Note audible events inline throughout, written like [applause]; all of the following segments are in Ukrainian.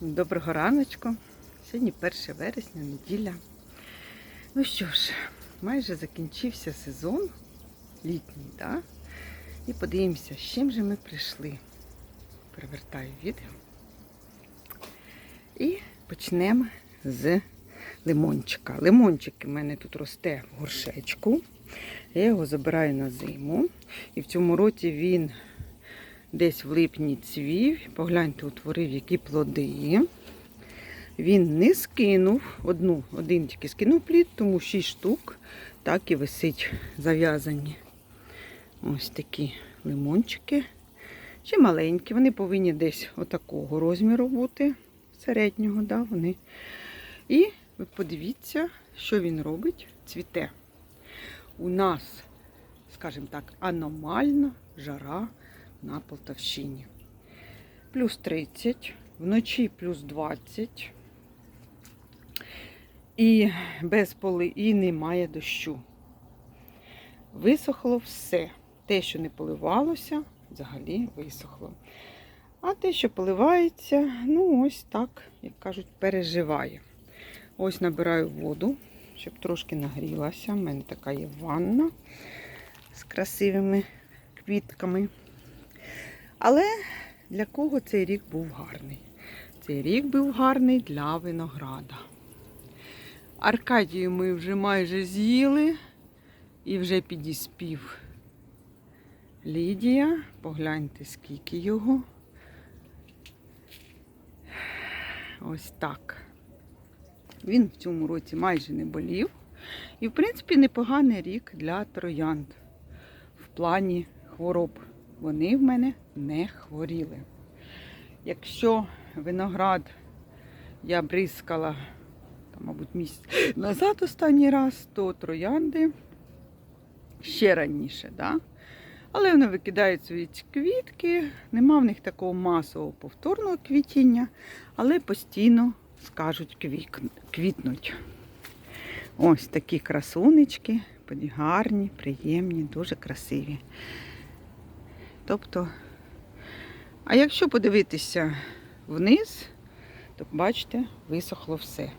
Доброго раночку. Сьогодні 1 вересня, неділя. Ну що ж, майже закінчився сезон літній, так? І подивимося, з чим же ми прийшли. Перевертаю відео. І почнемо з лимончика. Лимончик у мене тут росте в горшечку. Я його забираю на зиму. І в цьому році він десь в липні цвів. Погляньте, утворив які плоди. Він не скинув одну, один тільки скинув плід, тому 6 штук так і висить зав'язані. Ось такі лимончики. Ще маленькі, вони повинні десь отакого розміру бути, середнього, да, вони. І ви подивіться, що він робить, цвіте. У нас, скажімо так, аномальна жара на Полтавщині. Плюс 30, вночі плюс 20. І без поли, і немає дощу. Висохло все. Те, що не поливалося, взагалі висохло. А те, що поливається, ну ось так, як кажуть, переживає. Ось набираю воду, щоб трошки нагрілася. У мене така є ванна з красивими квітками. Але для кого цей рік був гарний? Цей рік був гарний для винограда. Аркадію ми вже майже з'їли і вже підіспів Лідія. Погляньте, скільки його. Ось так. Він в цьому році майже не болів. І, в принципі, непоганий рік для троянд в плані хвороб. Вони в мене не хворіли. Якщо виноград я бризкала, там, мабуть, місяць назад останній раз, то троянди ще раніше. Да? Але вони викидають свої квітки, нема в них такого масового повторного квітіння, але постійно скажуть квітнуть. Ось такі красунечки, гарні, приємні, дуже красиві. Тобто, а якщо подивитися вниз, то бачите, висохло все.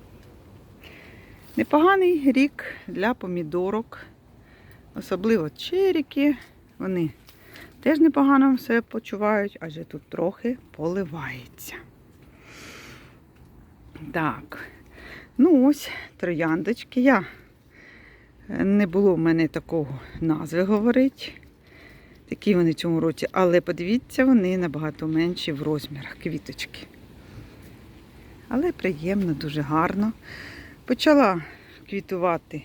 Непоганий рік для помідорок, особливо черіки. Вони теж непогано себе почувають, адже тут трохи поливається. Так, ну ось трояндочки. Я не було в мене такого назви говорити. Такі вони в цьому році. Але подивіться, вони набагато менші в розмірах квіточки. Але приємно, дуже гарно. Почала квітувати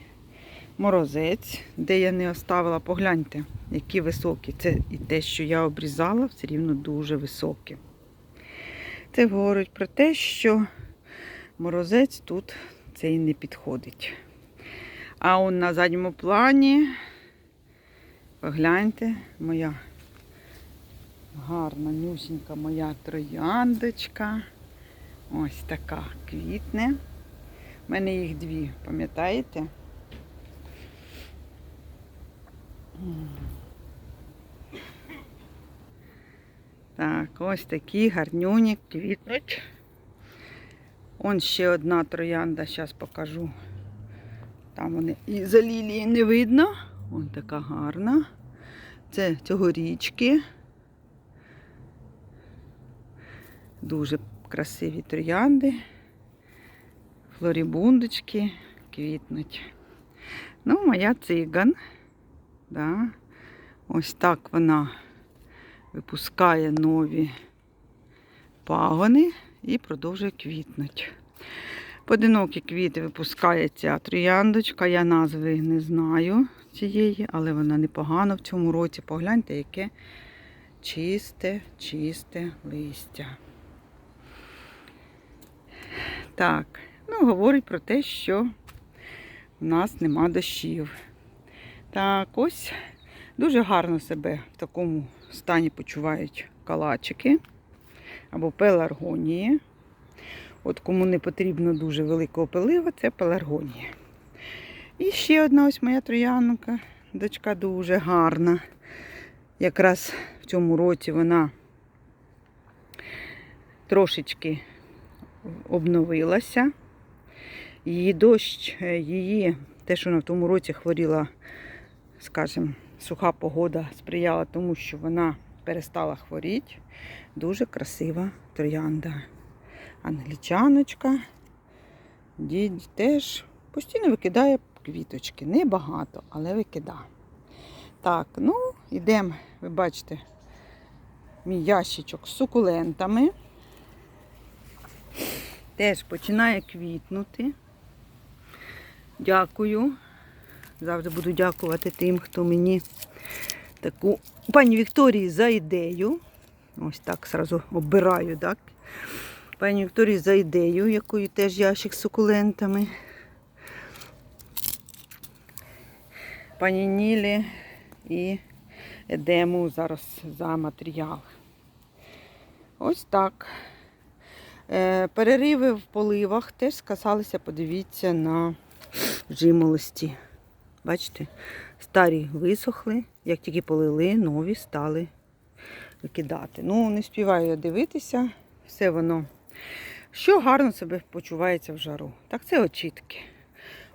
морозець, де я не оставила, погляньте, які високі. Це і те, що я обрізала, все рівно дуже високі. Це говорить про те, що морозець тут цей не підходить. А он на задньому плані Погляньте, моя гарна, нюсінька моя трояндочка. Ось така квітне. У мене їх дві, пам'ятаєте? Так, ось такі гарнюні квітнуть. Он ще одна троянда, зараз покажу. Там вони і за лілії не видно. Ось така гарна. Це цьогорічки. Дуже красиві троянди, флорібундочки квітнуть. Ну, моя циган. Да. Ось так вона випускає нові пагони і продовжує квітнути. Поодинокі квіти випускає ця трояндочка. Я назви не знаю цієї, але вона непогана в цьому році. Погляньте, яке чисте, чисте листя. Так, ну, говорить про те, що в нас нема дощів. Так, ось дуже гарно себе в такому стані почувають калачики або пеларгонії. От кому не потрібно дуже великого пилива, це пеларгонія. І ще одна ось моя троянка, дочка дуже гарна. Якраз в цьому році вона трошечки обновилася. Її дощ, е, її, те, що вона в тому році хворіла, скажімо, суха погода сприяла тому, що вона перестала хворіти. Дуже красива троянда. Англічаночка. Дід теж постійно викидає квіточки. Небагато, але викидає. Так, ну, йдемо, ви бачите, мій ящичок з сукулентами. Теж починає квітнути. Дякую. Завжди буду дякувати тим, хто мені таку пані Вікторії за ідею. Ось так зразу обираю, так? Пані Вікторії за ідею, якою теж ящик з сукулентами. Пані Нілі і Едему зараз за матеріал. Ось так. Е, Перериви в поливах теж сказалися, подивіться, на жимолості. Бачите, старі висохли, як тільки полили, нові стали викидати. Ну, не співаю я дивитися, все воно, що гарно себе почувається в жару. Так це очітки.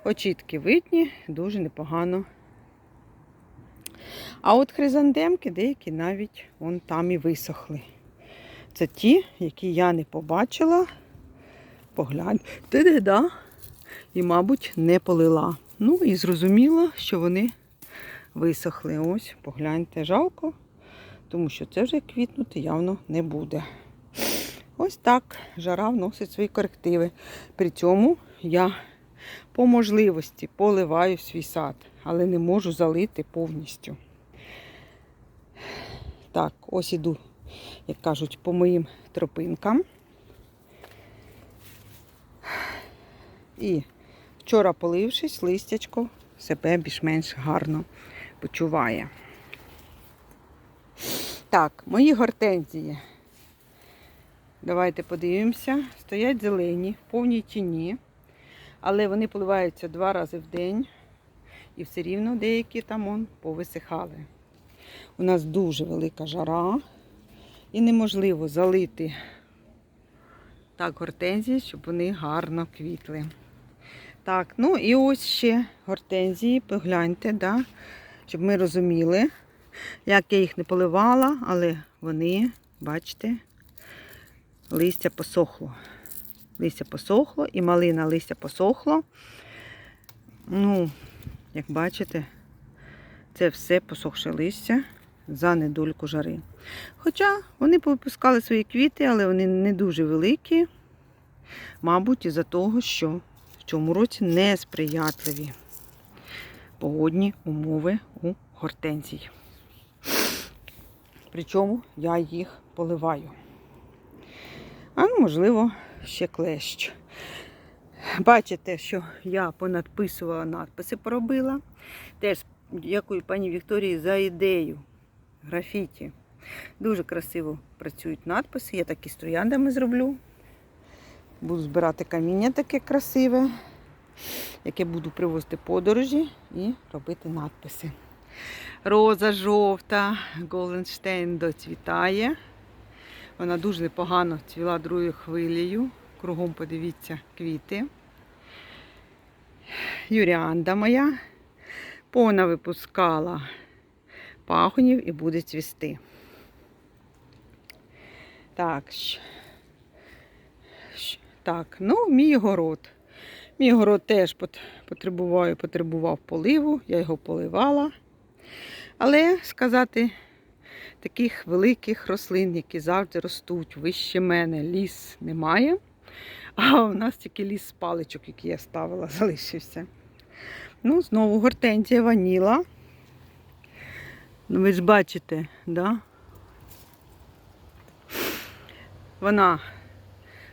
Очітки видні, дуже непогано. А от хризантемки деякі навіть вон там і висохли. Це ті, які я не побачила. Погляньте, де, да? І, мабуть, не полила. Ну і зрозуміло, що вони висохли. Ось, погляньте, жалко, тому що це вже квітнути явно не буде. Ось так жара вносить свої корективи. При цьому я по можливості поливаю свій сад, але не можу залити повністю. Так, ось іду, як кажуть, по моїм тропинкам. І вчора полившись, листячко себе більш-менш гарно почуває. Так, мої гортензії. Давайте подивимося. Стоять зелені, в повній тіні, але вони поливаються два рази в день. І все рівно деякі там он повисихали. У нас дуже велика жара і неможливо залити так гортензії, щоб вони гарно квітли. Так, ну і ось ще гортензії, погляньте, да, щоб ми розуміли, як я їх не поливала, але вони, бачите, листя посохло. Листя посохло і малина листя посохло. Ну, як бачите, це все посохше листя за недольку жари. Хоча вони повипускали свої квіти, але вони не дуже великі, мабуть, із-за того, що в цьому році несприятливі погодні умови у гортензій. Причому я їх поливаю. А ну, можливо, ще клещ. Бачите, що я понадписувала надписи поробила. Теж дякую пані Вікторії за ідею графіті. Дуже красиво працюють надписи. Я такі з трояндами зроблю. Буду збирати каміння таке красиве, яке буду привозити подорожі і робити надписи. Роза жовта, Голденштейн доцвітає. Вона дуже непогано цвіла другою хвилею. Кругом подивіться квіти. Юріанда моя повна випускала пагонів і буде цвісти. Так, так, ну, мій город. Мій город теж потребував, потребував поливу, я його поливала. Але сказати, таких великих рослин, які завжди ростуть вище мене, ліс немає. А у нас тільки ліс з паличок, який я ставила, [laughs] залишився. Ну, знову гортензія ваніла. Ну, ви ж бачите, да? Вона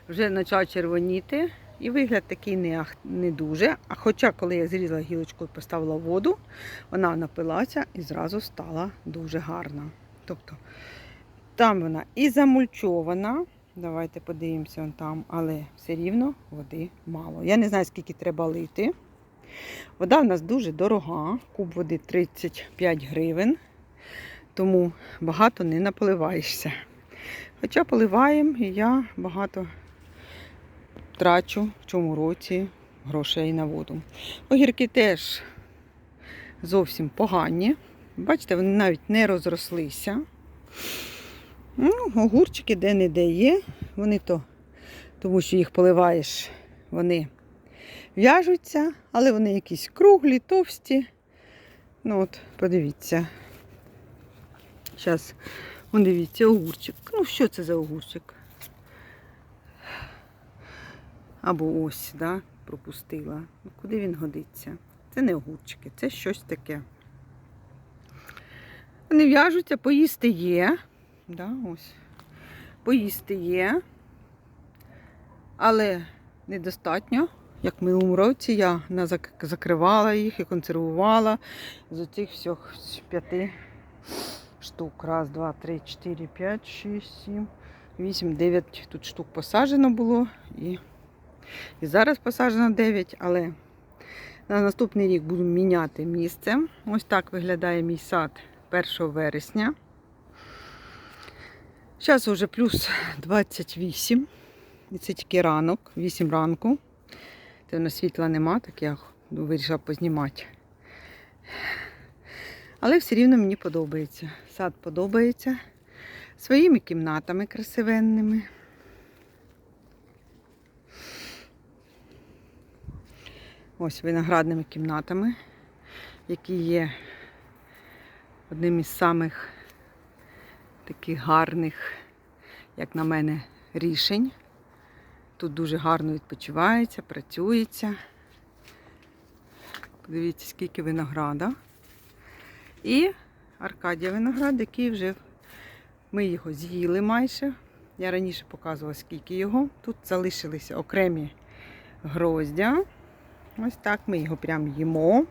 вже почала червоніти. І вигляд такий не, не дуже. А хоча, коли я зрізала гілочку і поставила воду, вона напилася і зразу стала дуже гарна. Тобто там вона і замульчована. Давайте подивимося вон там, але все рівно води мало. Я не знаю, скільки треба лити. Вода в нас дуже дорога, куб води 35 гривень, тому багато не наполиваєшся. Хоча поливаємо, і я багато трачу в цьому році грошей на воду. Огірки теж зовсім погані. Бачите, вони навіть не розрослися. Ну, огурчики де-не-де є. Вони то, тому що їх поливаєш, вони в'яжуться, але вони якісь круглі, товсті. Ну от, подивіться. Зараз, дивіться, огурчик. Ну, що це за огурчик? Або ось, да, пропустила. Ну, куди він годиться? Це не огурчики, це щось таке. Вони в'яжуться, поїсти є. Да, ось. Поїсти є. Але недостатньо. Як в минулому році я закривала їх і консервувала з оцих всіх п'яти штук. Раз, два, три, чотири, п'ять, шість, сім, вісім, дев'ять тут штук посаджено було. І, і зараз посаджено дев'ять, але на наступний рік буду міняти місце. Ось так виглядає мій сад 1 вересня. Зараз вже плюс 28. І це тільки ранок, 8 ранку. Це в нас світла нема, так я вирішила познімати. Але все рівно мені подобається. Сад подобається. Своїми кімнатами красивенними. Ось виноградними кімнатами, які є одним із самих таких гарних, як на мене, рішень. Тут дуже гарно відпочивається, працюється. Подивіться, скільки винограда. І Аркадія виноград, який вже ми його з'їли майже. Я раніше показувала, скільки його. Тут залишилися окремі гроздя. Ось так ми його прям їмо.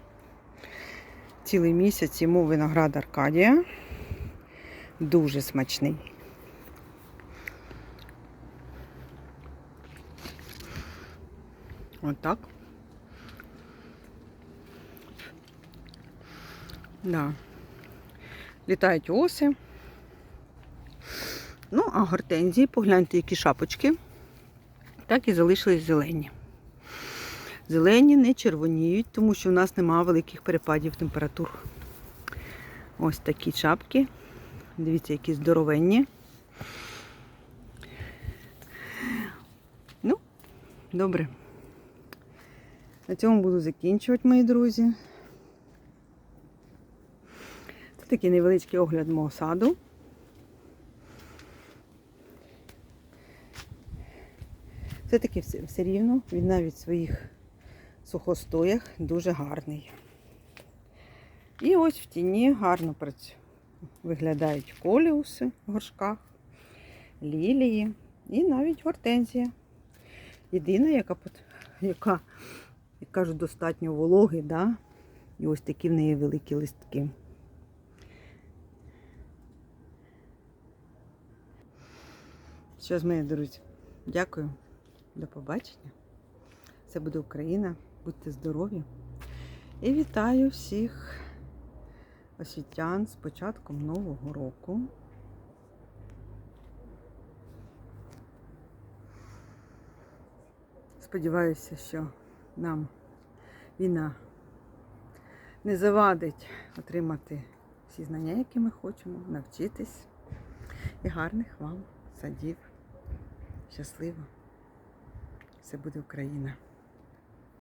Цілий місяць їмо виноград Аркадія. Дуже смачний. Отак. Да. Літають оси. Ну, а гортензії, погляньте, які шапочки, так і залишились зелені. Зелені не червоніють, тому що в нас немає великих перепадів температур. Ось такі шапки. Дивіться, які здоровенні. Ну, добре. На цьому буду закінчувати, мої друзі. Це такий невеличкий огляд мого саду. Все-таки все, все рівно, він навіть в своїх сухостоях дуже гарний. І ось в тіні гарно працю- виглядають коліуси в горшках, лілії і навіть гортензія. Єдина, яка, яка як кажуть, достатньо вологи, да? і ось такі в неї великі листки. Що ж, мої друзі, дякую, до побачення. Це буде Україна. Будьте здорові. І вітаю всіх освітян з початком Нового року. Сподіваюся, що нам війна не завадить отримати всі знання, які ми хочемо, навчитись. І гарних вам садів. Щасливо! Все буде Україна!